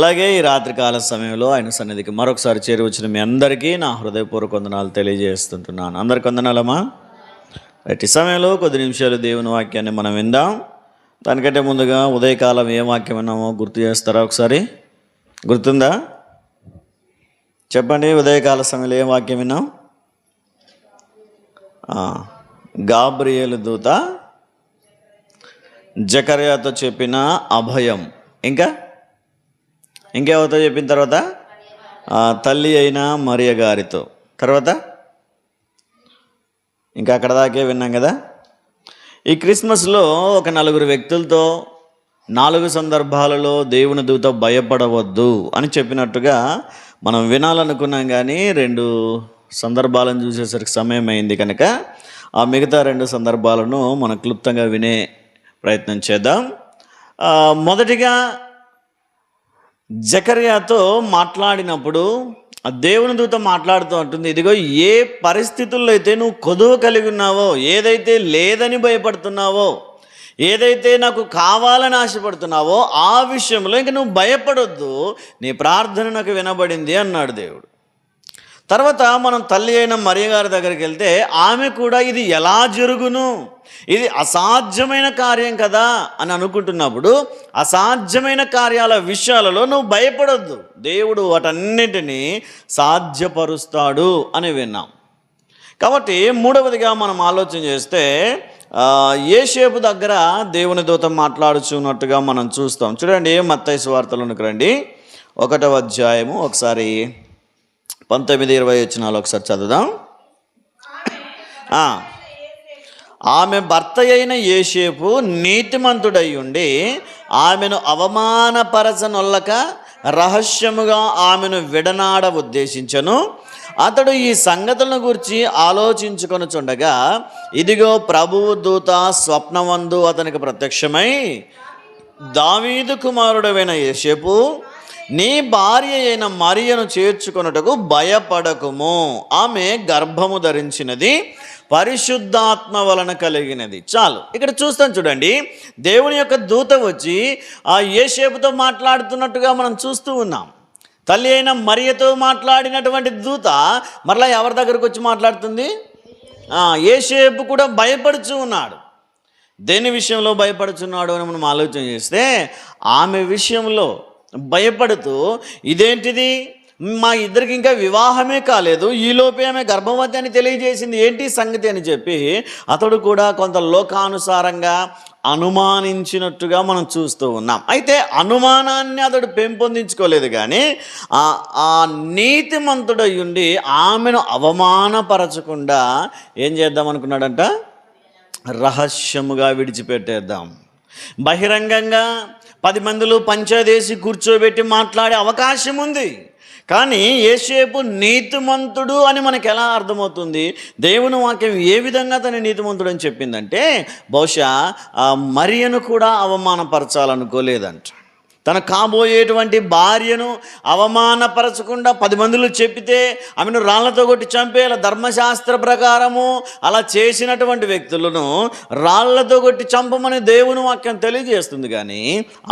అలాగే ఈ రాత్రికాల సమయంలో ఆయన సన్నిధికి మరొకసారి చేరి వచ్చిన మీ అందరికీ నా హృదయపూర్వక వందనాలు తెలియజేస్తుంటున్నాను. అందరికి వందనాలమ్మా. రైట్ ఈ సమయంలో కొద్ది నిమిషాలు దేవుని వాక్యాన్ని మనం విందాం. దానికంటే ముందుగా ఉదయకాలం ఏ వాక్యం విన్నామో గుర్తు చేస్తారా ఒకసారి? గుర్తుందా? చెప్పండి ఉదయకాల సమయంలో ఏ వాక్యం విన్నాం? గాబ్రియలు గాబ్రియేలు దూత జకర్యాతో చెప్పిన అభయం. ఇంకా? ఇంకేవతో చెప్పిన తర్వాత? తల్లి అయిన మరియ గారితో. తర్వాత? ఇంకా అక్కడ దాకే విన్నాం కదా? ఈ క్రిస్మస్లో ఒక నలుగురు వ్యక్తులతో నాలుగు సందర్భాలలో దేవుని దూత భయపడవద్దు అని చెప్పినట్టుగా మనం వినాలనుకున్నాం కానీ రెండు సందర్భాలను చూసేసరికి సమయం అయింది కనుక ఆ మిగతా రెండు సందర్భాలను మనం క్లుప్తంగా వినే ప్రయత్నం చేద్దాం. మొదటిగా జకర్యాతో మాట్లాడినప్పుడు ఆ దేవుని దూత మాట్లాడుతూ ఉంటుంది ఇదిగో ఏ పరిస్థితుల్లో అయితే నువ్వు కొదువ కలిగి ఉన్నావో ఏదైతే లేదని భయపడుతున్నావో ఏదైతే నాకు కావాలని ఆశపడుతున్నావో ఆ విషయంలో ఇంక నువ్వు భయపడొద్దు నీ ప్రార్థన నాకు వినబడింది అన్నాడు దేవుడు. తర్వాత మనం తల్లి అయిన మరియ గారి దగ్గరికి వెళ్తే ఆమె కూడా ఇది ఎలా జరుగును? ఇది అసాధ్యమైన కార్యం కదా అని అనుకుంటున్నప్పుడు అసాధ్యమైన కార్యాల విషయాలలో నువ్వు భయపడొద్దు. దేవుడు వాటన్నిటినీ సాధ్యపరుస్తాడు అని విన్నాం. కాబట్టి మూడవదిగా మనం ఆలోచన చేస్తే ఏ ఏషేపు దగ్గర దేవుని దూత మాట్లాడుచున్నట్టుగా మనం చూస్తాం. చూడండి మత్తైసు వార్తలోనికి రండి. ఒకటవ అధ్యాయము ఒకసారి పంతొమ్మిది ఇరవై వచ్చినాలు ఒకసారి చదువుదాం. ఆమె భర్త అయిన ఏషేపు నీతిమంతుడై ఉండి ఆమెను అవమానపరచనొల్లక రహస్యముగా ఆమెను విడనాడ ఉద్దేశించను. అతడు ఈ సంగతులను గురించి ఆలోచించుకొనుచుండగా ఇదిగో ప్రభువు దూత స్వప్నవందు అతనికి ప్రత్యక్షమై దావీదు కుమారుడమైన యేసేపు నీ భార్య అయిన మరియను చేర్చుకొనుటకు భయపడకుము. ఆమె గర్భము ధరించినది పరిశుద్ధాత్మ వలన కలిగినది. చాలు. ఇక్కడ చూస్తాం చూడండి. దేవుని యొక్క దూత వచ్చి ఆ షేపుతో మాట్లాడుతున్నట్టుగా మనం చూస్తూ ఉన్నాం. తల్లి అయిన మరియతో మాట్లాడినటువంటి దూత మరలా ఎవరి దగ్గరకు వచ్చి మాట్లాడుతుంది? ఏ యేసేపు కూడా భయపడుచు ఉన్నాడు. దేని విషయంలో భయపడుచున్నాడు అని మనం ఆలోచన చేస్తే ఆమె విషయంలో భయపడుతూ ఇదేంటిది? మా ఇద్దరికి ఇంకా వివాహమే కాలేదు. ఈలోపే ఆమె గర్భవతి అని తెలియజేసింది. ఏంటి సంగతి? అని చెప్పి అతడు కూడా కొంత లోకానుసారంగా అనుమానించినట్టుగా మనం చూస్తూ ఉన్నాం. అయితే అనుమానాన్ని అతడు పెంపొందించుకోలేదు కానీ ఆ ఆ నీతిమంతుడై ఉండి ఆమెను అవమానపరచకుండా ఏం చేద్దాం అనుకున్నాడంట? రహస్యముగా విడిచిపెట్టేద్దాం. బహిరంగంగా పది మందిలో పంచదేసి కూర్చోబెట్టి మాట్లాడే అవకాశం ఉంది. కానీ ఏసేపు నీతిమంతుడు అని మనకు ఎలా అర్థమవుతుంది? దేవుని వాక్యం ఏ విధంగా తన నీతిమంతుడు అని చెప్పిందంటే బహుశా మరియను కూడా అవమానపరచాలనుకోలేదంట. తన కాబోయేటువంటి భార్యను అవమానపరచకుండా పది మందిలో చెప్పితే ఆమెను రాళ్ళతో కొట్టి చంపేలా ధర్మశాస్త్ర ప్రకారము అలా చేసినటువంటి వ్యక్తులను రాళ్ళతో కొట్టి చంపమని దేవుని వాక్యం తెలియజేస్తుంది కానీ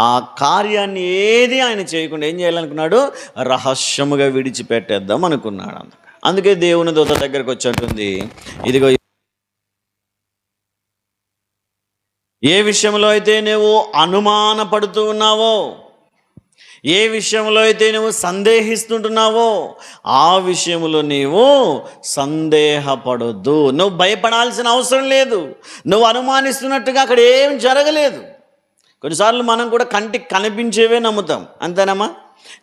ఆ కార్యాన్ని ఏది ఆయన చేయకుండా ఏం చేయాలనుకున్నాడు? రహస్యముగా విడిచిపెట్టేద్దాం అనుకున్నాడు అందుకే దేవుని దూత దగ్గరకు ఉంటుంది ఇదిగో ఏ విషయంలో అయితే నువ్వు అనుమానపడుతూ ఉన్నావో ఏ విషయంలో అయితే నువ్వు సందేహిస్తుంటున్నావో ఆ విషయంలో నీవు సందేహపడొద్దు. నువ్వు భయపడాల్సిన అవసరం లేదు. నువ్వు అనుమానిస్తున్నట్టుగా అక్కడ ఏం జరగలేదు. కొన్నిసార్లు మనం కూడా కంటికి కనిపించేవే నమ్ముతాం. అంతేనమ్మా?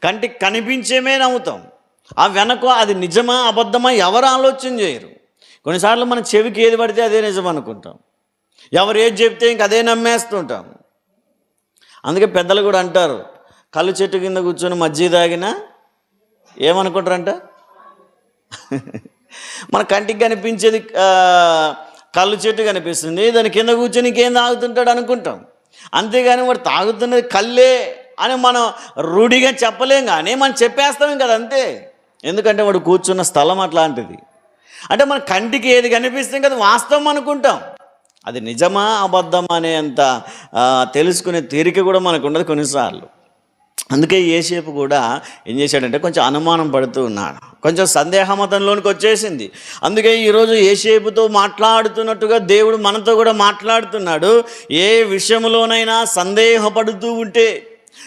కంటికి కనిపించేవే నమ్ముతాం. ఆ వెనక అది నిజమా అబద్ధమా ఎవరు ఆలోచన చేయరు. కొన్నిసార్లు మన చెవికి ఏది పడితే అదే నిజం అనుకుంటాం. ఎవరు ఏది చెప్తే ఇంక అదే నమ్మేస్తుంటాం అందుకే పెద్దలు కూడా అంటారు కళ్ళు చెట్టు కింద కూర్చొని మజ్జి తాగినా ఏమనుకుంటారంట? మన కంటికి కనిపించేది కళ్ళు చెట్టు కనిపిస్తుంది దాని కింద కూర్చొని ఇంకేం తాగుతుంటాడు అనుకుంటాం. అంతేగాని వాడు తాగుతున్నది కళ్ళే అని మనం రూఢిగా చెప్పలేం కానీ మనం చెప్పేస్తాం కదా అంతే. ఎందుకంటే వాడు కూర్చున్న స్థలం అట్లాంటిది. అంటే మన కంటికి ఏది కనిపిస్తుంది కదా వాస్తవం అనుకుంటాం. అది నిజమా అబద్ధమా అనే అంత తెలుసుకునే తీరిక కూడా మనకు ఉండదు కొన్నిసార్లు. అందుకే ఏసేపు కూడా ఏం చేశాడంటే కొంచెం అనుమానం పడుతూ ఉన్నాడు. కొంచెం సందేహమతంలోనికి వచ్చేసింది. అందుకే ఈరోజు ఏసేపుతో మాట్లాడుతున్నట్టుగా దేవుడు మనతో కూడా మాట్లాడుతున్నాడు. ఏ విషయంలోనైనా సందేహపడుతూ ఉంటే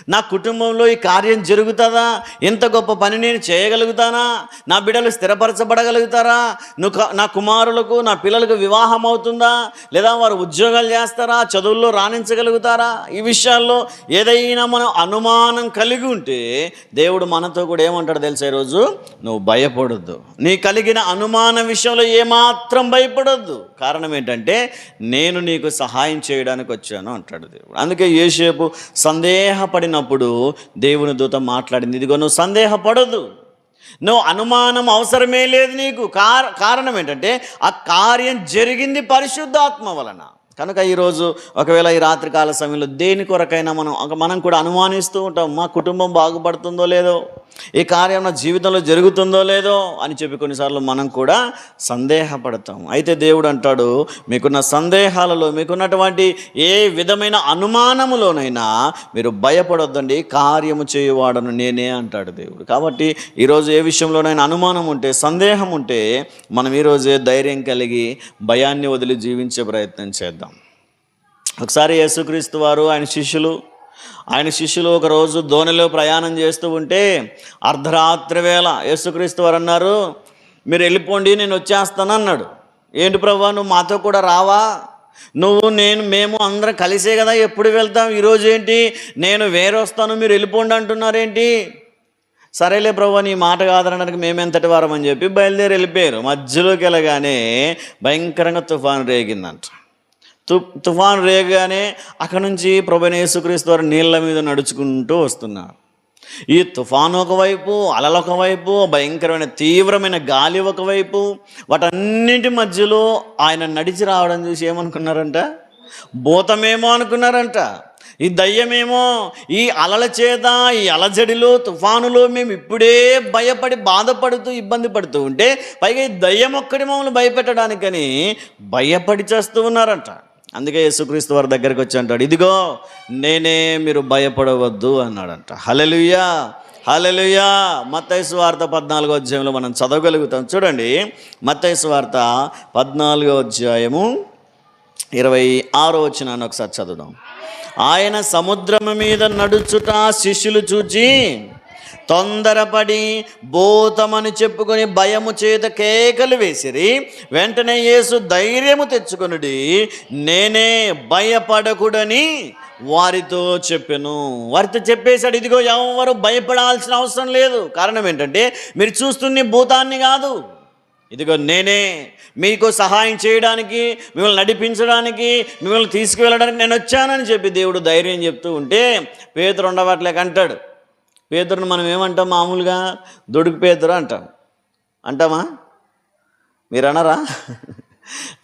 నా కుటుంబంలో ఈ కార్యం జరుగుతుందా? ఇంత గొప్ప పని నేను చేయగలుగుతానా? నా బిడ్డలు స్థిరపరచబడగలుగుతారా? నువ్వు నా కుమారులకు నా పిల్లలకు వివాహం అవుతుందా? లేదా వారు ఉద్యోగాలు చేస్తారా? చదువుల్లో రాణించగలుగుతారా? ఈ విషయాల్లో ఏదైనా మనం అనుమానం కలిగి ఉంటే దేవుడు మనతో కూడా ఏమంటాడు తెలుసా ఈరోజు? నువ్వు భయపడొద్దు. నీ కలిగిన అనుమాన విషయంలో ఏమాత్రం భయపడొద్దు. కారణం ఏంటంటే నేను నీకు సహాయం చేయడానికి వచ్చాను అంటాడు దేవుడు. అందుకే ఏసేపు సందేహపడినప్పుడు దేవుని దూత మాట్లాడింది ఇదిగో నువ్వు సందేహపడదు నువ్వు అనుమానం అవసరమే లేదు నీకు. కార కారణం ఏంటంటే ఆ కార్యం జరిగింది పరిశుద్ధాత్మ వలన. కనుక ఈరోజు ఒకవేళ ఈ రాత్రికాల సమయంలో దేని కొరకైనా మనం మనం కూడా అనుమానిస్తూ ఉంటాం మా కుటుంబం బాగుపడుతుందో లేదో ఈ కార్యం నా జీవితంలో జరుగుతుందో లేదో అని చెప్పి కొన్నిసార్లు మనం కూడా సందేహపడతాం. అయితే దేవుడు అంటాడు మీకున్న సందేహాలలో మీకున్నటువంటి ఏ విధమైన అనుమానములోనైనా మీరు భయపడొద్దండి కార్యము చేయువాడను నేనే అంటాడు దేవుడు. కాబట్టి ఈరోజు ఏ విషయంలోనైనా అనుమానం ఉంటే సందేహం ఉంటే మనం ఈరోజే ధైర్యం కలిగి భయాన్ని వదిలి జీవించే ప్రయత్నం చేద్దాం. ఒకసారి యేసుక్రీస్తు వారు ఆయన శిష్యులు ఆయన శిష్యులు ఒకరోజు ధోనిలో ప్రయాణం చేస్తూ ఉంటే అర్ధరాత్రి వేళ యేసుక్రీస్తు వారు అన్నారు మీరు వెళ్ళిపోండి నేను వచ్చేస్తాను అన్నాడు. ఏంటి ప్రభా నువ్వు మాతో కూడా రావా? నువ్వు నేను మేము అందరం కలిసే కదా ఎప్పుడు వెళ్తాం? ఈరోజు ఏంటి? నేను వేరే వస్తాను మీరు వెళ్ళిపోండి అంటున్నారేంటి? సరేలే ప్రభు నీ మాట కాదనడానికి మేమెంతటి వారం అని చెప్పి బయలుదేరి వెళ్ళిపోయారు. మధ్యలోకి వెళ్ళగానే భయంకరంగా తుఫాను రేగిందంట. తు తుఫాను రేగానే అక్కడి నుంచి ప్రభు యేసుక్రీస్తు వారు నీళ్ళ మీద నడుచుకుంటూ వస్తున్నారు. ఈ తుఫాను ఒకవైపు అలలు ఒకవైపు భయంకరమైన తీవ్రమైన గాలి ఒకవైపు వాటన్నింటి మధ్యలో ఆయన నడిచి రావడం చూసి ఏమనుకున్నారంట? భూతమేమో అనుకున్నారంట. ఈ దయ్యమేమో ఈ అలల చేత ఈ అలజడిలో తుఫానులో మేము ఇప్పుడే భయపడి బాధపడుతూ ఇబ్బంది పడుతూ ఉంటే పైగా ఈ దయ్యం ఒక్కడి మమ్మల్ని భయపెట్టడానికని భయపడి చేస్తూ ఉన్నారంట. అందుకే యేసుక్రీస్తు వారి దగ్గరికి వచ్చి అంటాడు ఇదిగో నేనే మీరు భయపడవద్దు అన్నాడంట. హలలుయా హలలుయా మత్తైసు వార్త పద్నాలుగో అధ్యాయంలో మనం చదవగలుగుతాం. చూడండి మత్తైసు వార్త పద్నాలుగో అధ్యాయము ఇరవై ఆరో వచ్చినాన్ని ఒకసారి చదువుదాం. ఆయన సముద్రము మీద నడుచుట శిష్యులు చూచి తొందరపడి భూతమని చెప్పుకొని భయము చేత కేకలు వేసిరి వెంటనే యేసు ధైర్యము తెచ్చుకొనుడి నేనే భయపడకుడని వారితో చెప్పాను. వారితో చెప్పేశాడు ఇదిగో ఎవరు భయపడాల్సిన అవసరం లేదు. కారణం ఏంటంటే మీరు చూస్తుంది భూతాన్ని కాదు. ఇదిగో నేనే మీకు సహాయం చేయడానికి మిమ్మల్ని నడిపించడానికి మిమ్మల్ని తీసుకువెళ్ళడానికి నేను వచ్చానని చెప్పి దేవుడు ధైర్యం చెప్తూ ఉంటే పేదరు ఉండవట్లేక అంటాడు. పేదరుని మనం ఏమంటాం? మామూలుగా దొడుకు పేదరు అంటాం. అంటామా? మీరు అనరా?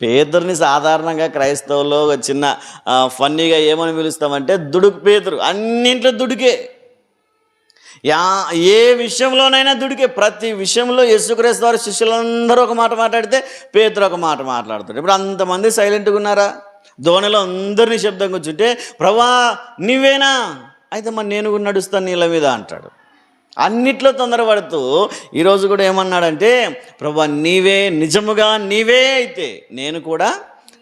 పేదరుని సాధారణంగా క్రైస్తవులో ఒక చిన్న ఫన్నీగా ఏమని పిలుస్తామంటే దుడుకు పేదరు అన్నింట్లో దుడికే. యా ఏ విషయంలోనైనా దుడికే. ప్రతి విషయంలో యేసుక్రీస్తు వారి శిష్యులందరూ ఒక మాట మాట్లాడితే పేతురు ఒక మాట మాట్లాడుతారు ఇప్పుడు అంతమంది సైలెంట్గా ఉన్నారా? ధోనిలో అందరినీ శబ్దం కూర్చుంటే ప్రభా నువ్వేనా? అయితే మరి నేను కూడా నడుస్తాను నీళ్ళ మీద అంటాడు. అన్నిట్లో తొందరపడుతూ ఈరోజు కూడా ఏమన్నాడంటే ప్రభా నీవే నిజముగా నీవే అయితే నేను కూడా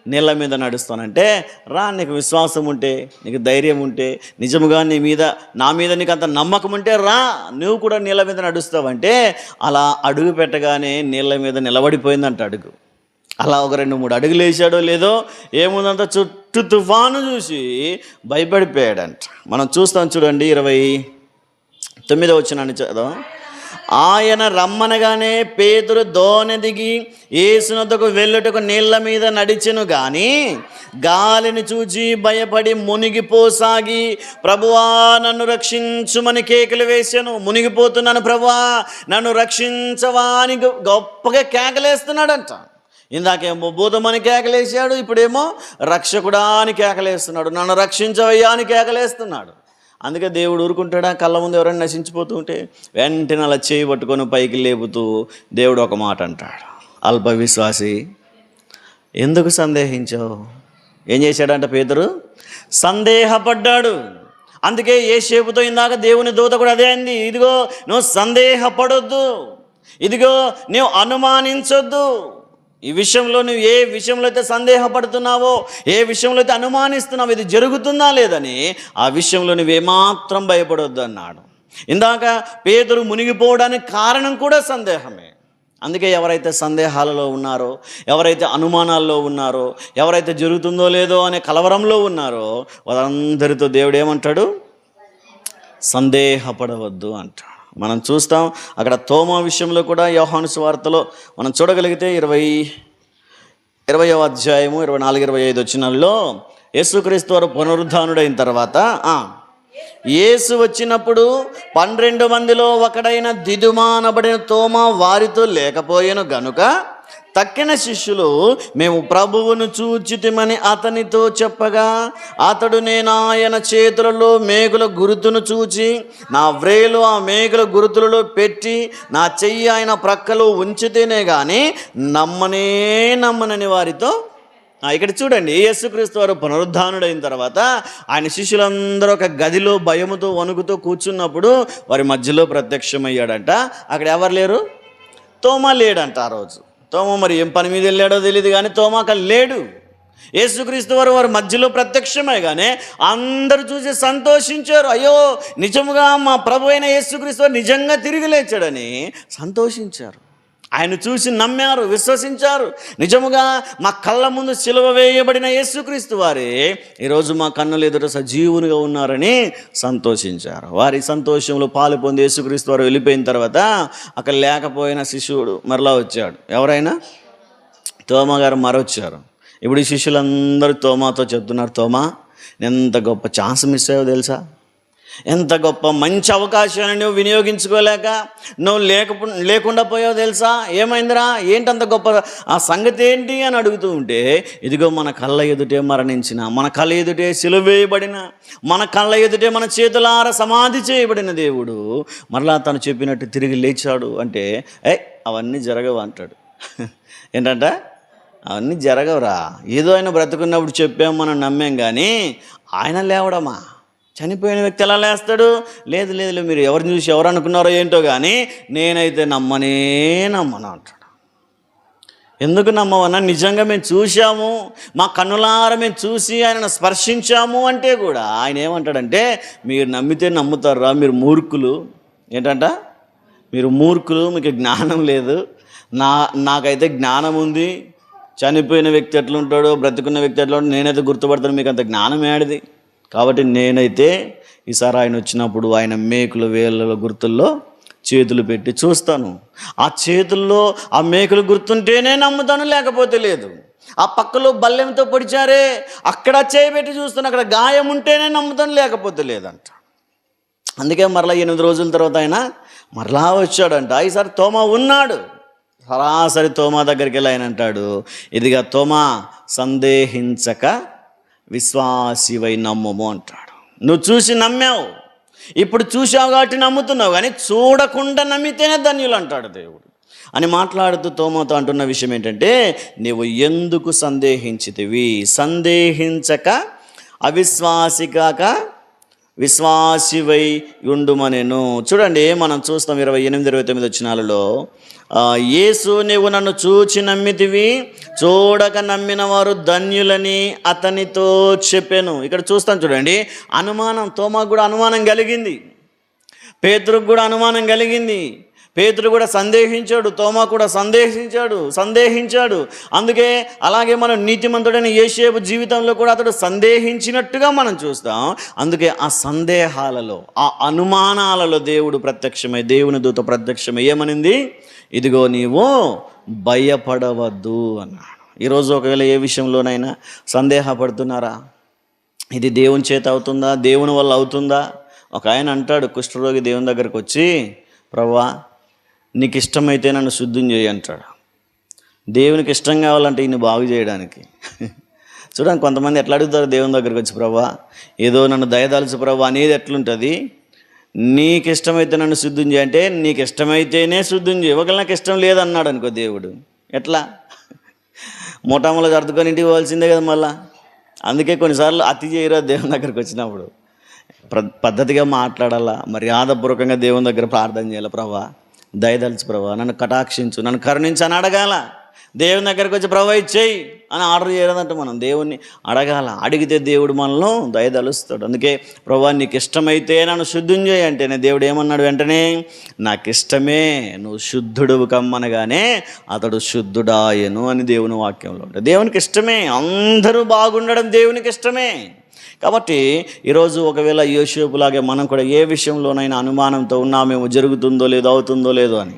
నీళ్ళ మీద నడుస్తానంటే రా నీకు విశ్వాసం ఉంటే నీకు ధైర్యం ఉంటే నిజముగా నీ మీద నా మీద నీకు అంత నమ్మకం ఉంటే రా నువ్వు కూడా నీళ్ళ మీద నడుస్తావంటే అలా అడుగు పెట్టగానే నీళ్ళ మీద నిలబడిపోయిందంట అడుగు. అలా ఒక రెండు మూడు అడుగులు వేసాడో లేదో ఏముందంత చుట్టూ తుఫాను చూసి భయపడిపోయాడంట. మనం చూస్తాం చూడండి ఇరవై తొమ్మిదో వచ్చినాన్ని చదువు. ఆయన రమ్మనగానే పేతురు దోణి దిగి ఏసునొద్దకు వెళ్ళుటకు నీళ్ళ మీద నడిచెను గాని గాలిని చూచి భయపడి మునిగిపోసాగి ప్రభువా నన్ను రక్షించుమని కేకలు వేశాను. మునిగిపోతున్నాను ప్రభువా నన్ను రక్షించవా అని గొప్పగా కేకలేస్తున్నాడంట. ఇందాకేమో భూతమని కేకలేసాడు ఇప్పుడేమో రక్షకుడా అని కేకలేస్తున్నాడు నన్ను రక్షించవయ్యా అని కేకలేస్తున్నాడు. అందుకే దేవుడు ఊరుకుంటాడా? కళ్ళ ముందు ఎవరైనా నశించిపోతూ ఉంటే వెంటనే అలా చేయి పట్టుకొని పైకి లేపుతూ దేవుడు ఒక మాట అంటాడు. అల్ప విశ్వాసి ఎందుకు సందేహించావు? ఏం చేశాడంట పేదరు సందేహపడ్డాడు. అందుకే ఏ షేపుతో ఇందాక దేవుని దూత కూడా అదే అంది ఇదిగో నువ్వు సందేహపడొద్దు. ఇదిగో నువ్వు అనుమానించొద్దు. ఈ విషయంలో నువ్వు ఏ విషయంలో అయితే సందేహపడుతున్నావో ఏ విషయంలో అయితే అనుమానిస్తున్నావో ఇది జరుగుతుందా లేదని ఆ విషయంలో నువ్వు ఏమాత్రం భయపడొద్దు అన్నాడు. ఇందాక పేదరు మునిగిపోవడానికి కారణం కూడా సందేహమే. అందుకే ఎవరైతే సందేహాలలో ఉన్నారో ఎవరైతే అనుమానాల్లో ఉన్నారో ఎవరైతే జరుగుతుందో లేదో అనే కలవరంలో ఉన్నారో వాళ్ళందరితో దేవుడు ఏమంటాడు? సందేహపడవద్దు అంటాడు. మనం చూస్తాం. అక్కడ తోమా విషయంలో కూడా యోహాను సువార్తలో మనం చూడగలిగితే ఇరవై ఇరవయో అధ్యాయము ఇరవై నాలుగు ఇరవై ఐదు వచ్చినాల్లో యేసుక్రీస్తు వారు పునరుద్ధానుడైన తర్వాత యేసు వచ్చినప్పుడు పన్నెండు మందిలో ఒకడైన దిదుమానబడిన తోమా వారితో లేకపోయాను గనుక తక్కిన శిష్యులు మేము ప్రభువును చూచితిమని అతనితో చెప్పగా అతడు నేను ఆయన చేతులలో మేకుల గురుతును చూచి నా వ్రేలు ఆ మేకుల గురుతులలో పెట్టి నా చెయ్యి ఆయన ప్రక్కలో ఉంచితేనే కానీ నమ్మనే నమ్మనని వారితో ఇక్కడ చూడండి యేసుక్రీస్తు వారు పునరుద్ధానుడైన తర్వాత ఆయన శిష్యులందరూ ఒక గదిలో భయముతో వణుకుతో కూర్చున్నప్పుడు వారి మధ్యలో ప్రత్యక్షమయ్యాడంట. అక్కడ ఎవరు లేరు? తోమా లేడంట ఆ రోజు. తోమ మరి ఏం పని మీద వెళ్ళాడో తెలియదు కానీ తోమా అక్కడ లేడు. యేసుక్రీస్తు వారు వారి మధ్యలో ప్రత్యక్షమే కానీ అందరూ చూసి సంతోషించారు. అయ్యో నిజముగా మా ప్రభు అయిన యేసుక్రీస్తు వారు నిజంగా తిరిగి లేచాడని సంతోషించారు. ఆయన చూసి నమ్మారు విశ్వసించారు. నిజముగా మా కళ్ళ ముందు సిలువ వేయబడిన యేసుక్రీస్తు వారే ఈరోజు మా కన్నులు ఎదుట సజీవునిగా ఉన్నారని సంతోషించారు. వారి సంతోషంలో పాలు పొంది యేసుక్రీస్తు వారు వెళ్ళిపోయిన తర్వాత అక్కడ లేకపోయిన శిశువుడు మరలా వచ్చాడు. ఎవరైనా? తోమా గారు మరొచ్చారు. ఇప్పుడు ఈ శిష్యులందరూ తోమాతో చెప్తున్నారు తోమా ఎంత గొప్ప ఛాన్స్ మిస్ అయ్యో తెలుసా? ఎంత గొప్ప మంచి అవకాశాన్ని నువ్వు వినియోగించుకోలేక నువ్వు లేకపో లేకుండా పోయావు తెలుసా? ఏమైందిరా? ఏంటంత గొప్ప ఆ సంగతి ఏంటి అని అడుగుతూ ఉంటే ఇదిగో మన కళ్ళ ఎదుటే మరణించిన మన కళ్ళ ఎదుటే సిలువేయబడిన మన కళ్ళ ఎదుటే మన చేతులార సమాధి చేయబడిన దేవుడు మరలా తను చెప్పినట్టు తిరిగి లేచాడు అంటే ఏ అవన్నీ జరగవు అంటాడు. ఏంటంట? అవన్నీ జరగవురా. ఏదో ఆయన బ్రతుకున్నప్పుడు చెప్పాం మనం నమ్మాం కానీ ఆయన లేవడమా? చనిపోయిన వ్యక్తి ఎలా లేస్తాడు? లేదు లేదు లేదు, మీరు ఎవరిని చూసి ఎవరు అనుకున్నారో ఏంటో కానీ నేనైతే నమ్మనే నమ్మను అంటాడు. ఎందుకు నమ్మవన్నా? నిజంగా మేము చూశాము మా కన్నులార మేము చూసి ఆయనను స్పర్శించాము అంటే కూడా ఆయన ఏమంటాడంటే మీరు నమ్మితే నమ్ముతారా మీరు మూర్ఖులు. ఏంటంట? మీరు మూర్ఖులు మీకు జ్ఞానం లేదు. నా నాకైతే జ్ఞానం ఉంది. చనిపోయిన వ్యక్తి ఎట్లుంటాడో బ్రతుకున్న వ్యక్తి ఎట్లా నేనైతే గుర్తుపడతాను మీకు అంత జ్ఞానం ఏడిది కాబట్టి నేనైతే ఈసారి ఆయన వచ్చినప్పుడు ఆయన మేకుల వేళ్ళ గుర్తుల్లో చేతులు పెట్టి చూస్తాను. ఆ చేతుల్లో ఆ మేకులు గుర్తుంటేనే నమ్ముతాను లేకపోతే లేదు. ఆ పక్కలో బల్లెంతో పొడిచారే అక్కడ చేయబెట్టి చూస్తాను అక్కడ గాయం ఉంటేనే నమ్ముతాను లేకపోతే లేదంట. అందుకే మరలా ఎనిమిది రోజుల తర్వాత ఆయన మరలా వచ్చాడంట. ఈసారి తోమా ఉన్నాడు. సరాసరి తోమా దగ్గరికి వెళ్ళి ఆయన అంటాడు ఇదిగా తోమా సందేహించక విశ్వాసివై నమ్మము అంటాడు. నువ్వు చూసి నమ్మావు. ఇప్పుడు చూసావు కాబట్టి నమ్ముతున్నావు కానీ చూడకుండా నమ్మితేనే ధన్యులు అంటాడు దేవుడు. అని మాట్లాడుతూ తోమతో అంటున్న విషయం ఏంటంటే నీవు ఎందుకు సందేహించితివి? సందేహించక అవిశ్వాసికాక విశ్వాసివై ఉండుమనెను. చూడండి మనం చూస్తాం ఇరవై ఎనిమిది ఇరవై తొమ్మిది వచ్చినాలలో యేసు నీవు నన్ను చూచి నమ్మితివి చూడక నమ్మిన వారు ధన్యులని అతనితో చెప్పాను. ఇక్కడ చూస్తాం చూడండి అనుమానం తోమాకు కూడా అనుమానం కలిగింది పేతురుకు కూడా అనుమానం కలిగింది. పేతుడు కూడా సందేహించాడు తోమా కూడా సందేహించాడు సందేహించాడు. అందుకే అలాగే మనం నీతిమంతుడైన ఏషేపు జీవితంలో కూడా అతడు సందేహించినట్టుగా మనం చూస్తాం. అందుకే ఆ సందేహాలలో ఆ అనుమానాలలో దేవుడు ప్రత్యక్షమై దేవుని దూత ప్రత్యక్షమై ఏమనింది? ఇదిగో నీవు భయపడవద్దు అన్నాడు. ఈరోజు ఒకవేళ ఏ విషయంలోనైనా సందేహపడుతున్నారా? ఇది దేవుని చేత అవుతుందా? దేవుని వల్ల అవుతుందా? ఒక ఆయన అంటాడు కుష్ఠరోగి దేవుని దగ్గరకు వచ్చి ప్రవ్వా నీకు ఇష్టమైతే నన్ను శుద్ధం చేయి అంటాడు. దేవునికి ఇష్టం కావాలంటే ఈయన బాగు చేయడానికి. చూడండి కొంతమంది ఎట్లా అడుగుతారు దేవుని దగ్గరికి వచ్చి ప్రభా ఏదో నన్ను దయదాల్చు ప్రభా అనేది ఎట్లుంటుంది? నీకు ఇష్టమైతే నన్ను శుద్ధం చేయి అంటే నీకు ఇష్టమైతేనే శుద్ధం చేయి. ఒకవేళ నాకు ఇష్టం లేదన్నాడు అనుకో దేవుడు. ఎట్లా? ముఠాములు సర్దుకొని ఇంటికి పోవాల్సిందే కదా మళ్ళా. అందుకే కొన్నిసార్లు అతి చేయరా దేవుని దగ్గరికి వచ్చినప్పుడు. ప్ర- పద్ధతిగా మాట్లాడాలా మర్యాదపూర్వకంగా దేవుని దగ్గర ప్రార్థన చేయాలి ప్రభా? దయదలుచు ప్రభా నన్ను కటాక్షించు నన్ను కరుణించు అని అడగాల. దేవుని దగ్గరికి వచ్చి ప్రభా ఇచ్చేయి అని ఆర్డర్ చేయాలంటే మనం దేవుణ్ణి అడగాల. అడిగితే దేవుడు మనలో దయదలుస్తాడు. అందుకే ప్రభా నీకు ఇష్టమైతే నన్ను శుద్ధం చేయి అంటేనే దేవుడు ఏమన్నాడు వెంటనే? నాకు ఇష్టమే నువ్వు శుద్ధుడు కమ్మనగానే అతడు శుద్ధుడాయను అని దేవుని వాక్యంలో. ఉంటాడు దేవునికి ఇష్టమే అందరూ బాగుండడం దేవునికి ఇష్టమే. కాబట్టి ఈరోజు ఒకవేళ యోసేపులాగే మనం కూడా ఏ విషయంలోనైనా అనుమానంతో ఉన్నామేమో జరుగుతుందో లేదో అవుతుందో లేదో అని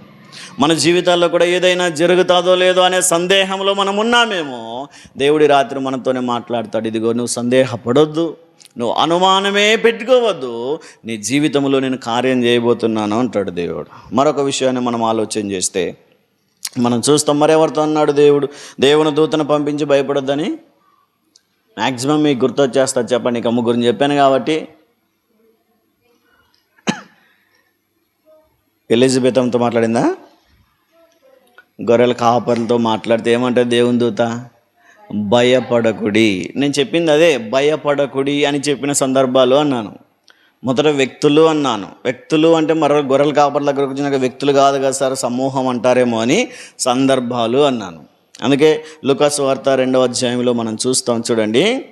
మన జీవితాల్లో కూడా ఏదైనా జరుగుతుందో లేదో అనే సందేహంలో మనం ఉన్నామేమో దేవుడి రాత్రి మనతోనే మాట్లాడతాడు ఇదిగో నువ్వు సందేహపడొద్దు నువ్వు అనుమానమే పెట్టుకోవద్దు నీ జీవితంలో నేను కార్యం చేయబోతున్నాను అంటాడు దేవుడు. మరొక విషయాన్ని మనం ఆలోచన చేస్తే మనం చూస్తాం మరెవరితో అన్నాడు దేవుడు? దేవుని దూతను పంపించి భయపడొద్దని? మ్యాక్సిమం మీకు గుర్తొచ్చేస్తా చెప్పండి ఇక ముగ్గురిని చెప్పాను కాబట్టి. ఎలిజబెత్ అమ్మతో మాట్లాడిందా? గొర్రెల కాపర్లతో మాట్లాడితే ఏమంటారు దేవుని దూత? భయపడకుడి. నేను చెప్పింది అదే భయపడకుడి అని చెప్పిన సందర్భాలు అన్నాను. మొదట వ్యక్తులు అన్నాను. వ్యక్తులు అంటే మరో గొర్రెల కాపర్ల దగ్గరకు వచ్చిన వ్యక్తులు కాదు కదా సార్ సమూహం అంటారేమో అని సందర్భాలు అన్నాను. అందుకే లుకాస్ వార్త రెండవ అధ్యాయంలో మనం చూస్తాం చూడండి.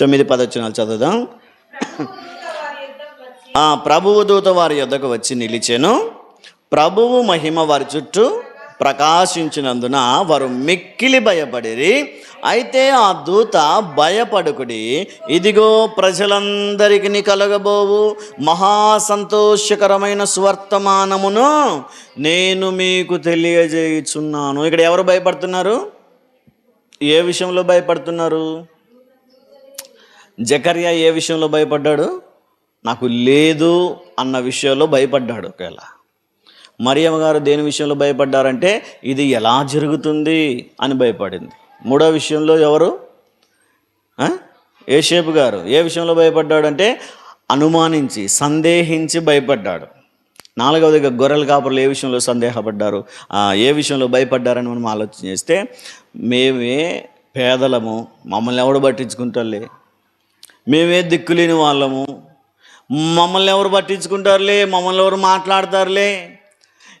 తొమ్మిది పదొచ్చినాలు చదువుదాం. ఆ ప్రభువు దూత వారి యొద్దకు వచ్చి నిలిచాను. ప్రభువు మహిమ వారి చుట్టూ ప్రకాశించినందున వారు మిక్కిలి భయపడిరి. అయితే ఆ దూత భయపడుకుడి ఇదిగో ప్రజలందరికీ కలగబోవు. మహా సంతోషకరమైన స్వర్తమానమును నేను మీకు తెలియజేయుచున్నాను. ఇక్కడ ఎవరు భయపడుతున్నారు? ఏ విషయంలో భయపడుతున్నారు? జకర్యా ఏ విషయంలో భయపడ్డాడు? నాకు లేదు అన్న విషయంలో భయపడ్డాడు ఒకవేళ. మరియమ్మ గారు దేని విషయంలో భయపడ్డారంటే ఇది ఎలా జరుగుతుంది అని భయపడింది. మూడో విషయంలో ఎవరు? ఏషేపు గారు. ఏ విషయంలో భయపడ్డాడు అంటే అనుమానించి సందేహించి భయపడ్డాడు. నాలుగవదిగా గొర్రెల కాపర్లు ఏ విషయంలో సందేహపడ్డారు? ఏ విషయంలో భయపడ్డారని మనం ఆలోచన చేస్తే మేమే పేదలము మమ్మల్ని ఎవడు పట్టించుకుంటారులే? మేమే దిక్కులేని వాళ్ళము మమ్మల్ని ఎవరు పట్టించుకుంటారులే? మమ్మల్ని ఎవరు మాట్లాడతారులే?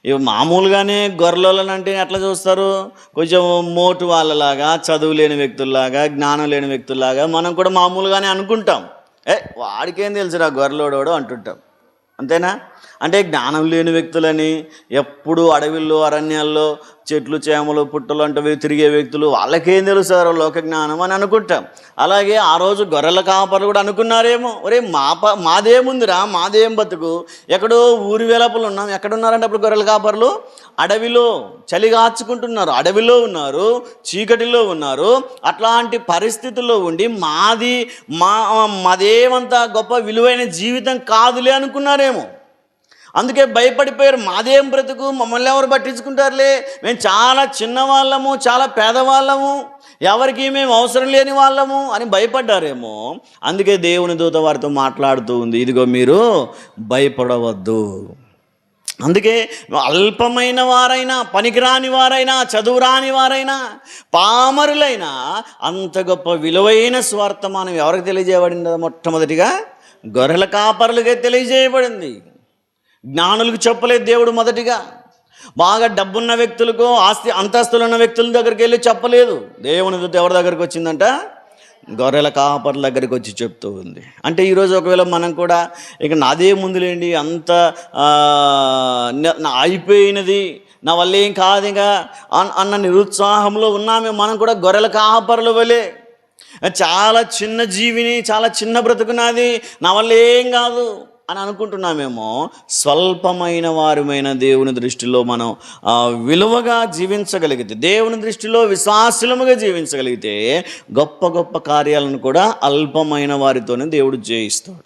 ఇవి మామూలుగానే గొర్రెలను అంటే ఎట్లా చూస్తారు? కొంచెం మోటు వాళ్ళలాగా చదువు లేని వ్యక్తుల్లాగా జ్ఞానం లేని వ్యక్తుల్లాగా మనం కూడా మామూలుగానే అనుకుంటాం. ఏ వాడికేం తెలుసురా గొర్రెలోడోడు అంటుంటాం. అంతేనా? అంటే జ్ఞానం లేని వ్యక్తులని ఎప్పుడు అడవిల్లో అరణ్యాల్లో చెట్లు చేమలు పుట్టలు అంటే తిరిగే వ్యక్తులు వాళ్ళకేం తెలుసారో లోక జ్ఞానం అని అనుకుంటాం. అలాగే ఆ రోజు గొర్రెల కాపర్లు కూడా అనుకున్నారేమో. ఒరే మా ప మాదేముందిరా మాదేం బతుకు? ఎక్కడో ఊరి వెలపలు ఉన్నాం. ఎక్కడున్నారంటే అప్పుడు గొర్రెల కాపర్లు? అడవిలో చలిగాచుకుంటున్నారు అడవిలో ఉన్నారు చీకటిలో ఉన్నారు. అట్లాంటి పరిస్థితుల్లో ఉండి మాది మా మాదేమంత గొప్ప విలువైన జీవితం కాదులే అనుకున్నారేమో. అందుకే భయపడిపోయారు. మాదేం బ్రతుకు? మమ్మల్ని ఎవరు పట్టించుకుంటారులే? మేము చాలా చిన్నవాళ్ళము చాలా పేదవాళ్ళము. ఎవరికి మేము అవసరం లేని వాళ్ళము అని భయపడ్డారేమో. అందుకే దేవుని దూత వారితో మాట్లాడుతూ ఉంది. ఇదిగో మీరు భయపడవద్దు. అందుకే అల్పమైన వారైనా పనికిరాని వారైనా చదువురాని వారైనా పామరులైనా అంత గొప్ప విలువైన స్వార్థమానం ఎవరికి తెలియజేయబడింది మొట్టమొదటిగా గొర్రెల కాపరులుగా తెలియజేయబడింది. జ్ఞానులకు చెప్పలేదు దేవుడు మొదటిగా. బాగా డబ్బున్న వ్యక్తులకు ఆస్తి అంతస్తులు ఉన్న వ్యక్తుల దగ్గరికి వెళ్ళి చెప్పలేదు. దేవుని దూత ఎవరి దగ్గరికి వచ్చిందంట? గొర్రెల కాపర్ల దగ్గరికి వచ్చి చెప్తూ ఉంది. అంటే ఈరోజు ఒకవేళ మనం కూడా ఇక నాదే ముందులేండి అంత నా అయిపోయినది నా వల్ల ఏం కాదు ఇంకా అన్న నిరుత్సాహంలో ఉన్నామే మనం కూడా గొర్రెల కాపర్ల వలె. చాలా చిన్న జీవిని చాలా చిన్న బ్రతుకున్నది నా వల్ల ఏం కాదు. అని అనుకుంటున్నామేమో స్వల్పమైన వారమైన దేవుని దృష్టిలో మనం విలువగా జీవించగలిగితే దేవుని దృష్టిలో విశ్వాసులముగా జీవించగలిగితే గొప్ప గొప్ప కార్యాలను కూడా అల్పమైన వారితోనే దేవుడు జయిస్తాడు.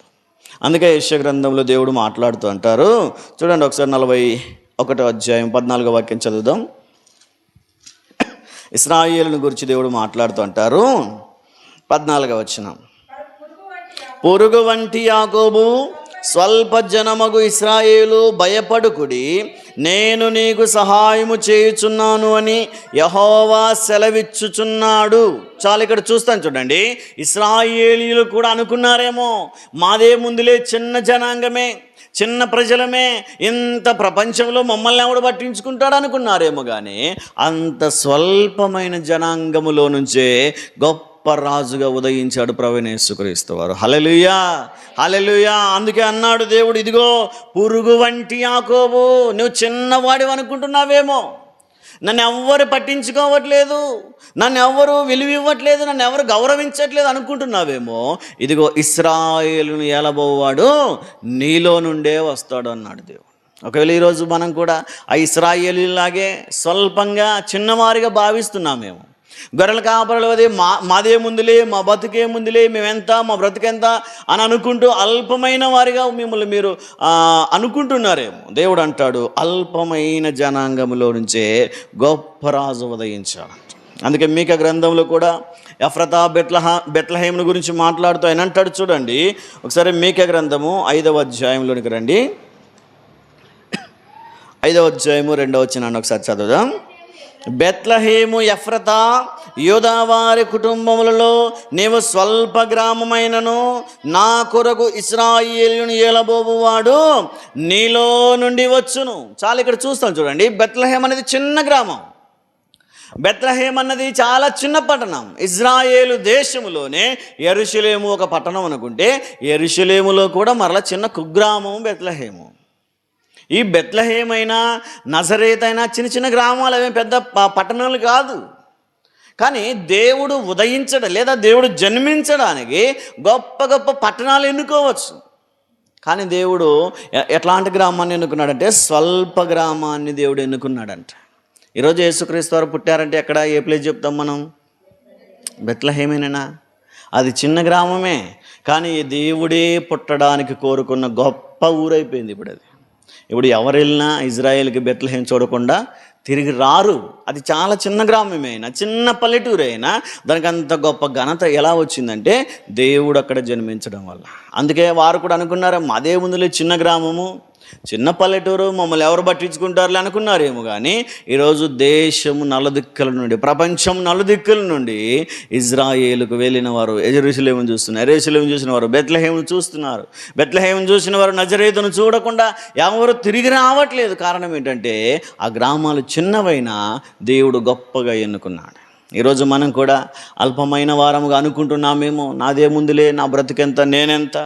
అందుకే యశ్య గ్రంథంలో దేవుడు మాట్లాడుతూ అంటారు. చూడండి ఒకసారి నలభై ఒకటో అధ్యాయం పద్నాలుగో వాక్యం చదువుదాం. ఇస్రాయేలుని గురించి దేవుడు మాట్లాడుతూ అంటారు. పద్నాలుగో వచ్చిన పురుగు వంటి యాకోబు స్వల్ప జనమగు ఇస్రాయేలు భయపడుకుడి నేను నీకు సహాయము చేయుచున్నాను అని యహోవా సెలవిచ్చుచున్నాడు. చాలా ఇక్కడ చూస్తాను చూడండి. ఇస్రాయేలీలు కూడా అనుకున్నారేమో మాదే ముందులే చిన్న జనాంగమే చిన్న ప్రజలమే ఇంత ప్రపంచంలో మమ్మల్ని ఎవడు పట్టించుకుంటాడు అనుకున్నారేమో కానీ అంత స్వల్పమైన జనాంగములో నుంచే గొప్ప రాజుగా ఉదయించాడు ప్రవీణేశ్వరిస్తూ వారు. హలలుయా హలలుయా అందుకే అన్నాడు దేవుడు ఇదిగో పురుగు వంటి యాకోబు నువ్వు చిన్నవాడివి అనుకుంటున్నావేమో. నన్ను ఎవ్వరు పట్టించుకోవట్లేదు నన్ను ఎవరు విలువ ఇవ్వట్లేదు నన్ను ఎవరు గౌరవించట్లేదు అనుకుంటున్నావేమో. ఇదిగో ఇస్రాయేలును ఏలబోవాడు నీలో నుండే వస్తాడు అన్నాడు దేవుడు. ఒకవేళ ఈరోజు మనం కూడా ఆ ఇస్రాయేలీలాగే స్వల్పంగా చిన్నవారిగా భావిస్తున్నామేమో. గొర్రెల కాపరలు అదే మా మాదే ముందులే మా బతుకే ముందులే మేమెంత మా బ్రతుకెంత అని అనుకుంటూ అల్పమైన వారిగా మిమ్మల్ని మీరు అనుకుంటున్నారేమో. దేవుడు అంటాడు అల్పమైన జనాంగంలో నుంచే గొప్ప రాజు ఉదయించాడు. అందుకే మీక గ్రంథంలో కూడా ఎఫ్రతా బెట్లహ బెట్లహేమును గురించి మాట్లాడుతూ ఆయన అంటాడు చూడండి. ఒకసారి మీక గ్రంథము ఐదవ అధ్యాయంలోనికి రండి. ఐదవ అధ్యాయము రెండవ వచ్చినాన్ని ఒకసారి చదువుదాం. బెత్లహేము ఎఫ్రతా యోదావారి కుటుంబములలో నీవు స్వల్ప గ్రామమైనను. నా కొరకు ఇస్రాయేలుని ఏలబోబువాడు నీలో నుండి వచ్చును. చాలా ఇక్కడ చూస్తాం చూడండి. బెత్లహేమ్ అనేది చిన్న గ్రామం. బెత్లహేమ్ అన్నది చాలా చిన్న పట్టణం. ఇజ్రాయేలు దేశములోనే ఎరుషులేము ఒక పట్టణం అనుకుంటే ఎరుషలేములో కూడా మరలా చిన్న కుగ్రామం బెత్లహేము. ఈ బెత్లహేమైనా నజరేత్ అయినా చిన్న చిన్న గ్రామాలు అవి పెద్ద ప- పట్టణాలు కాదు. కానీ దేవుడు ఉదయించడం లేదా దేవుడు జన్మించడానికి గొప్ప గొప్ప పట్టణాలు ఎన్నుకోవచ్చు. కానీ దేవుడు ఎట్లాంటి గ్రామాన్ని ఎన్నుకున్నాడంటే స్వల్ప గ్రామాన్ని దేవుడు ఎన్నుకున్నాడంట. ఈరోజు యేసుక్రీస్తు వారు పుట్టారంటే ఎక్కడ ఏ ప్లేస్ చెప్తాం మనం? బెత్లహేమేనా అది చిన్న గ్రామమే. కానీ దేవుడే పుట్టడానికి కోరుకున్న గొప్ప ఊరైపోయింది ఇప్పుడు అది ఇప్పుడు ఎవరు వెళ్ళినా ఇజ్రాయెల్కి బెత్లహేం చూడకుండా తిరిగి రారు. అది చాలా చిన్న గ్రామమే అయినా చిన్న పల్లెటూరు అయినా దానికి అంత గొప్ప ఘనత ఎలా వచ్చిందంటే దేవుడు అక్కడ జన్మించడం వల్ల. అందుకే వారు కూడా అనుకున్నారు మాదే ముందులే చిన్న గ్రామము. చిన్న పల్లెటూరు మమ్మల్ని ఎవరు పట్టించుకుంటారులే అనుకున్నారేమో కానీ ఈరోజు దేశము నలుదిక్కల నుండి ప్రపంచం నలుదిక్కుల నుండి ఇజ్రాయేలుకు వెళ్ళిన వారు ఎజరుసలేమును చూస్తున్నారు. ఎరుసలేము చూసిన వారు బెత్లహేమును చూస్తున్నారు. బెత్లహేమును చూసిన వారు నజరేతును చూడకుండా ఎవరు తిరిగి రావట్లేదు. కారణం ఏంటంటే ఆ గ్రామాలు చిన్నవైనా దేవుడు గొప్పగా ఎన్నుకున్నాడు. ఈరోజు మనం కూడా అల్పమైన వారముగా అనుకుంటున్నామేమో నాదేముందులే నా బ్రతికెంత నేనెంత?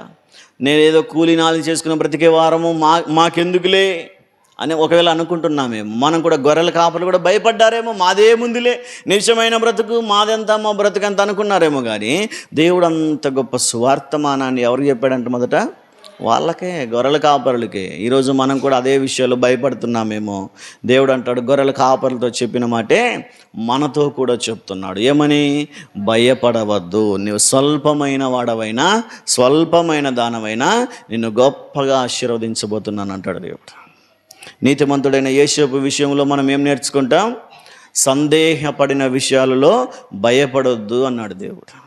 నేనేదో కూలీనాలు చేసుకున్న బ్రతికే వారము మా మాకెందుకులే అని ఒకవేళ అనుకుంటున్నామేమో మనం కూడా గొర్రెల కాపలు కూడా భయపడ్డారేమో మాదే ముందులే నిజమైన బ్రతుకు మాదెంత మా బ్రతుకంత అనుకున్నారేమో కానీ దేవుడు అంత గొప్ప స్వార్థమానాన్ని ఎవరు చెప్పాడంట మొదట? వాళ్ళకే గొర్రెల కాపరులకే. ఈరోజు మనం కూడా అదే విషయాలు భయపడుతున్నామేమో. దేవుడు అంటాడు గొర్రెల కాపరులతో చెప్పిన మాటే మనతో కూడా చెప్తున్నాడు. ఏమని? భయపడవద్దు. నువ్వు స్వల్పమైన వాడవైనా స్వల్పమైన దానవైనా నిన్ను గొప్పగా ఆశీర్వదించబోతున్నాను అంటాడు దేవుడు. నీతిమంతుడైన యేసేపు విషయంలో మనం ఏం నేర్చుకుంటాం? సందేహపడిన విషయాలలో భయపడొద్దు అన్నాడు దేవుడు.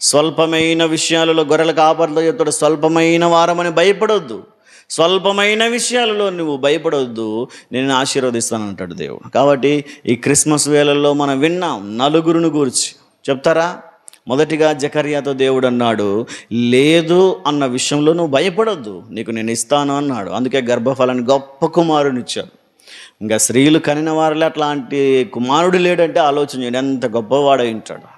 స్వల్పమైన విషయాలలో గొర్రెల కాపర్లో చెప్తాడు స్వల్పమైన వారమని భయపడొద్దు. స్వల్పమైన విషయాలలో నువ్వు భయపడొద్దు. నేను ఆశీర్వదిస్తాను అంటాడు దేవుడు. కాబట్టి ఈ క్రిస్మస్ వేళల్లో మనం విన్నాం నలుగురును గురించి. చెప్తారా? మొదటిగా జకర్యాతో దేవుడు అన్నాడు లేదు అన్న విషయంలో నువ్వు భయపడొద్దు. నీకు నేను ఇస్తాను అన్నాడు. అందుకే గర్భఫలాన్ని గొప్ప కుమారుని ఇచ్చాడు. ఇంకా స్త్రీలు కనిన వారిలో అట్లాంటి కుమారుడు లేడంటే ఆలోచన చేయండి. ఎంత గొప్పవాడై ఉంటాడు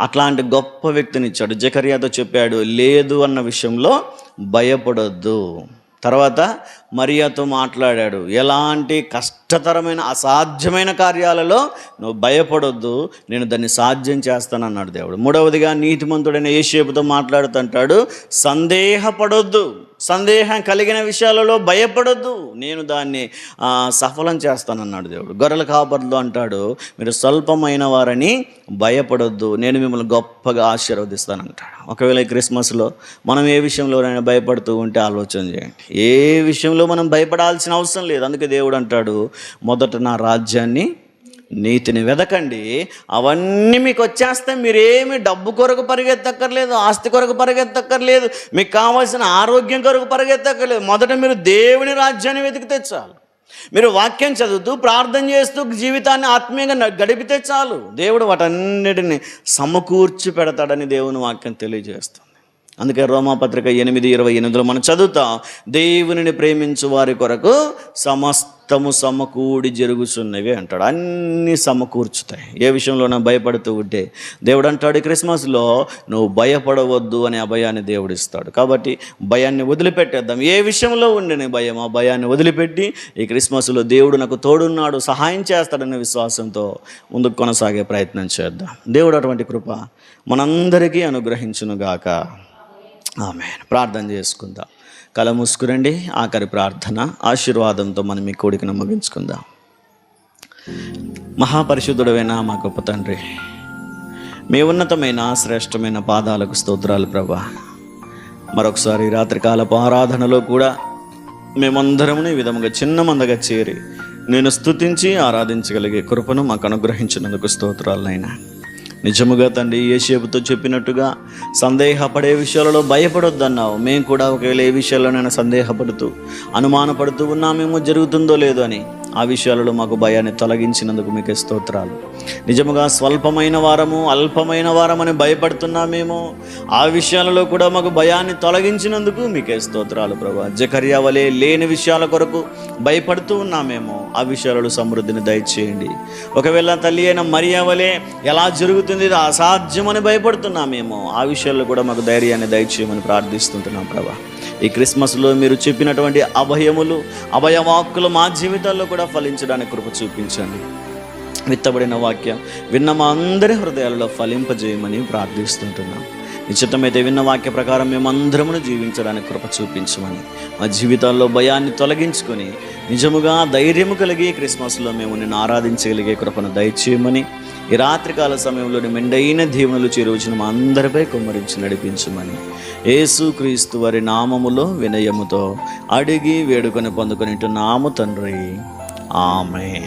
అట్లాంటి గొప్ప వ్యక్తిని ఇచ్చాడు జకర్యాతో చెప్పాడు లేదు అన్న విషయంలో భయపడొద్దు. తర్వాత మరియాతో మాట్లాడాడు ఎలాంటి కష్ట కష్టతరమైన అసాధ్యమైన కార్యాలలో నువ్వు భయపడొద్దు నేను దాన్ని సాధ్యం చేస్తానన్నాడు దేవుడు. మూడవదిగా నీతిమంతుడైన ఏషేపుతో మాట్లాడుతుంటాడు సందేహపడొద్దు సందేహం కలిగిన విషయాలలో భయపడొద్దు నేను దాన్ని సఫలం చేస్తానన్నాడు దేవుడు. గొర్రెల కాపర్లు అంటాడు మీరు స్వల్పమైన వారని భయపడొద్దు నేను మిమ్మల్ని గొప్పగా ఆశీర్వదిస్తానంటాడు. ఒకవేళ ఈ క్రిస్మస్లో మనం ఏ విషయంలోనైనా భయపడుతూ ఉంటే ఆలోచన చేయండి. ఏ విషయంలో మనం భయపడాల్సిన అవసరం లేదు అందుకే దేవుడు అంటాడు మొదట నా రాజ్యాన్ని నీతిని వెదకండి. అవన్నీ మీకు వచ్చేస్తే మీరేమి డబ్బు కొరకు పరిగెత్తక్కర్లేదు ఆస్తి కొరకు పరిగెత్తక్కర్లేదు మీకు కావాల్సిన ఆరోగ్యం కొరకు పరిగెత్తక్కర్లేదు. మొదట మీరు దేవుని రాజ్యాన్ని వెతికితే చాలు మీరు వాక్యం చదువుతూ ప్రార్థన చేస్తూ జీవితాన్ని ఆత్మీయంగా గడిపితే చాలు. దేవుడు వాటన్నిటిని సమకూర్చి పెడతాడని దేవుని వాక్యం తెలియజేస్తుంది. అందుకే రోమాపత్రిక ఎనిమిది ఇరవై ఎనిమిదిలో మనం చదువుతాం దేవునిని ప్రేమించు వారి కొరకు సమస్తము సమకూడి జరుగుతున్నవి అంటాడు. అన్నీ సమకూర్చుతాయి. ఏ విషయంలోనైనా భయపడుతూ ఉంటే దేవుడు అంటాడు "ఈ క్రిస్మస్లో నువ్వు భయపడవద్దు అనే అభయాన్ని దేవుడు ఇస్తాడు. కాబట్టి భయాన్ని వదిలిపెట్టేద్దాం. ఏ విషయంలో ఉండిన భయం? ఆ భయాన్ని వదిలిపెట్టి ఈ క్రిస్మస్లో దేవుడు నాకు తోడున్నాడు సహాయం చేస్తాడనే విశ్వాసంతో ముందుకు కొనసాగే ప్రయత్నం చేద్దాం. దేవుడు అటువంటి కృప మనందరికీ అనుగ్రహించునుగాక. ఆమె ప్రార్థన చేసుకుందాం. కల మూసుకురండి. ఆఖరి ప్రార్థన ఆశీర్వాదంతో మనం మీ కోడికను ముగించుకుందాం. మహాపరిశుద్ధుడైన మా గొప్ప తండ్రి మీ ఉన్నతమైన శ్రేష్టమైన పాదాలకు స్తోత్రాలు ప్రభా. మరొకసారి రాత్రికాలపు ఆరాధనలో కూడా మేమందరము ఈ విధముగా చిన్న మందగా చేరి నేను స్తుతించి ఆరాధించగలిగే కృపను మాకు అనుగ్రహించినందుకు స్తోత్రాలైనా నిజముగా తండ్రి ఏసేపుతో చెప్పినట్టుగా సందేహపడే విషయాలలో భయపడొద్దన్నావు. మేము కూడా ఒకవేళ ఏ విషయాల్లోనైనా సందేహపడుతూ అనుమానపడుతూ ఉన్నామేమో జరుగుతుందో లేదో అని. ఆ విషయాలలో మాకు భయాన్ని తొలగించినందుకు మీకు స్తోత్రాలు. నిజముగా స్వల్పమైన వారము అల్పమైన వారమని భయపడుతున్నామేమో ఆ విషయాలలో కూడా మాకు భయాన్ని తొలగించినందుకు మీకే స్తోత్రాలు ప్రభా. జకర్యా వలె లేని విషయాల కొరకు భయపడుతూ ఉన్నామేమో ఆ విషయాలలో సమృద్ధిని దయచేయండి. ఒకవేళ తల్లి అయిన మరియా వలె ఎలా జరుగుతుంది అసాధ్యమని భయపడుతున్నామేమో ఆ విషయాల్లో కూడా మాకు ధైర్యాన్ని దయచేయమని ప్రార్థిస్తుంటున్నాం ప్రభా. ఈ క్రిస్మస్లో మీరు చెప్పినటువంటి అభయములు అభయవాక్కులు మా జీవితాల్లో కూడా ఫలించడానికి కృప చూపించండి. విత్తబడిన వాక్యం విన్న మా అందరి హృదయాలలో ఫలింపజేయమని ప్రార్థిస్తుంటున్నాం. నిశ్చితమైతే విన్న వాక్య ప్రకారం మేమందరమును జీవించడానికి కృప చూపించమని మా జీవితాల్లో భయాన్ని తొలగించుకొని నిజముగా ధైర్యము కలిగి క్రిస్మస్లో మేము నిన్ను ఆరాధించగలిగే కృపను దయచేయమని ఈ రాత్రికాల సమయంలోని మెండైన దీవెనలు చేరువచ్చిన మా అందరిపై కుమ్మరించి నడిపించమని ఏసుక్రీస్తు వారి నామములో వినయముతో అడిగి వేడుకొని పొందుకొని నాము తండ్రి. ఆమె